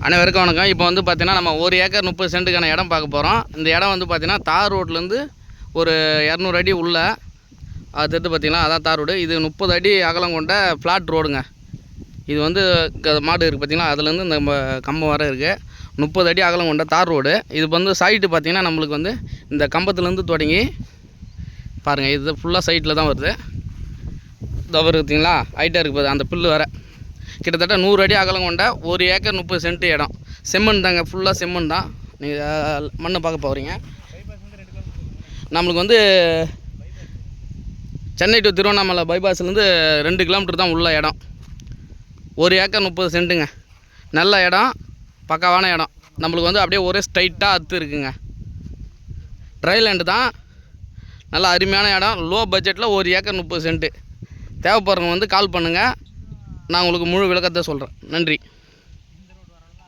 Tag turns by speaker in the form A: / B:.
A: அனைவருக்கும் வணக்கம். இப்போ வந்து பார்த்திங்கன்னா நம்ம ஒரு ஏக்கர் முப்பது சென்ட்டுக்கான இடம் பார்க்க போகிறோம் இந்த இடம் வந்து பார்த்திங்கன்னா தார் ரோட்லேருந்து ஒரு இரநூறு அடி உள்ள அது எடுத்து பார்த்தீங்கன்னா அதான் தார் ரோடு. இது முப்பது அடி அகலம் கொண்ட ஃப்ளாட் ரோடுங்க இது வந்து க- மாடு இருக்குது பார்த்திங்கன்னா அதுலேருந்து இந்த கம்பம் வர இருக்குது முப்பது அடி அகலம் கொண்ட தார் ரோடு. இது வந்து சைட்டு பார்த்தீங்கன்னா நம்மளுக்கு வந்து இந்த கம்பத்துலேருந்து தொடங்கி பாருங்கள் இது ஃபுல்லாக சைட்டில் தான் வருது. தவறு பார்த்தீங்களா ஹைட்டாக இருக்குது அந்த புல்லு வர. கிட்டத்தட்ட நூறு அடி அகலம் கொண்ட ஒரு ஏக்கர் முப்பது சென்ட் இடம். செம்மண் தாங்க ஃபுல்லாக செம்மண் தான். நீங்கள் மண்ணை பார்க்க போகிறீங்க நம்மளுக்கு வந்து சென்னை டு திருவண்ணாமலை பைபாஸ்லேருந்து ரெண்டு கிலோமீட்டர் தான் உள்ள இடம். ஒரு ஏக்கர் முப்பது சென்ட்டுங்க. நல்ல இடம் பக்காவான இடம். நம்மளுக்கு வந்து அப்படியே ஒரே ஸ்ட்ரைட்டாக அத்து இருக்குங்க. ட்ரை லேண்டு தான். நல்ல அருமையான இடம். லோ பட்ஜெட்டில் ஒரு ஏக்கர் முப்பது சென்ட்டு. தேவைப்படுறவங்க வந்து கால் பண்ணுங்கள் நான் உங்களுக்கு முழு விளக்கத்தை சொல்கிறேன் நன்றி.